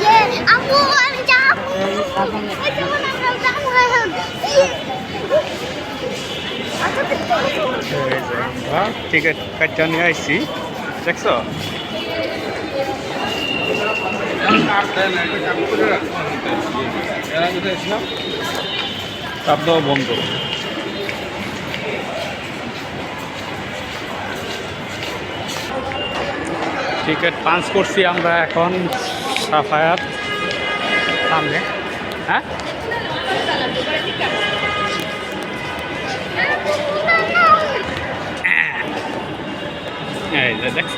Yeah, I'm going to jump. I don't want to jump. Ticket কাটটা নিয়ে আসছি দেখছ? দেওয়া বন্ধ। টিকিট পাঞ্চ করছি আমরা এখন সাফায়াত সামনে। হ্যাঁ? এই যে দেখছ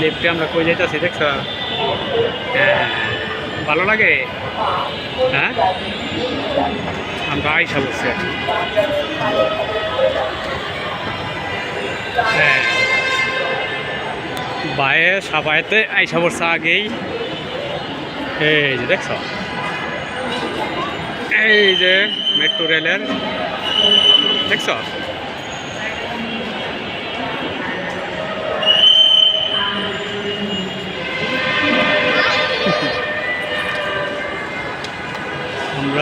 লিফটে আমরা কই যাইতেছি দেখছ? হ্যাঁ ভালো লাগে? হ্যাঁ? আমরা আয়সা কি। হ্যাঁ। বায়ে সাবাইতে আয়সা বসছে আগেই। এই যে দেখছ? এই যে মেট্রো রেলের দেখছ আমরা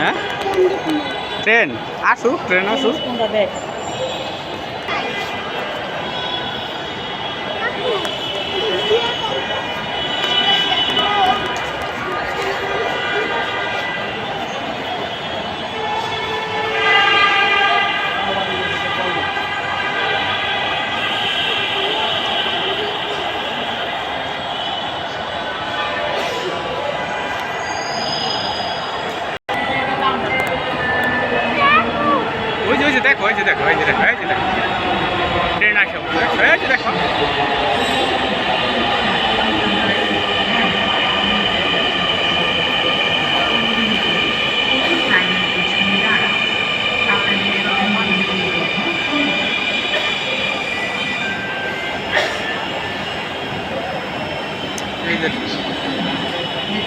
হ্যাঁ? ট্রেন? আসুক ট্রেন আসুক। দেখ ওই যে দেখো ওই যে দেখো দেখো এই যে দেখো। ট্রেন আসে। দেখো। এই যে দেখো।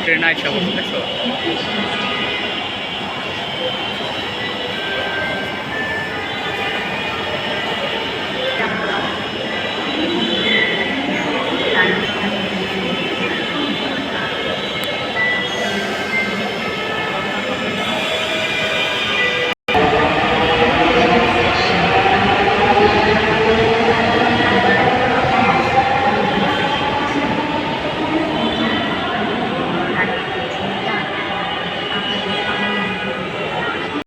ট্রেন আসে দেখছ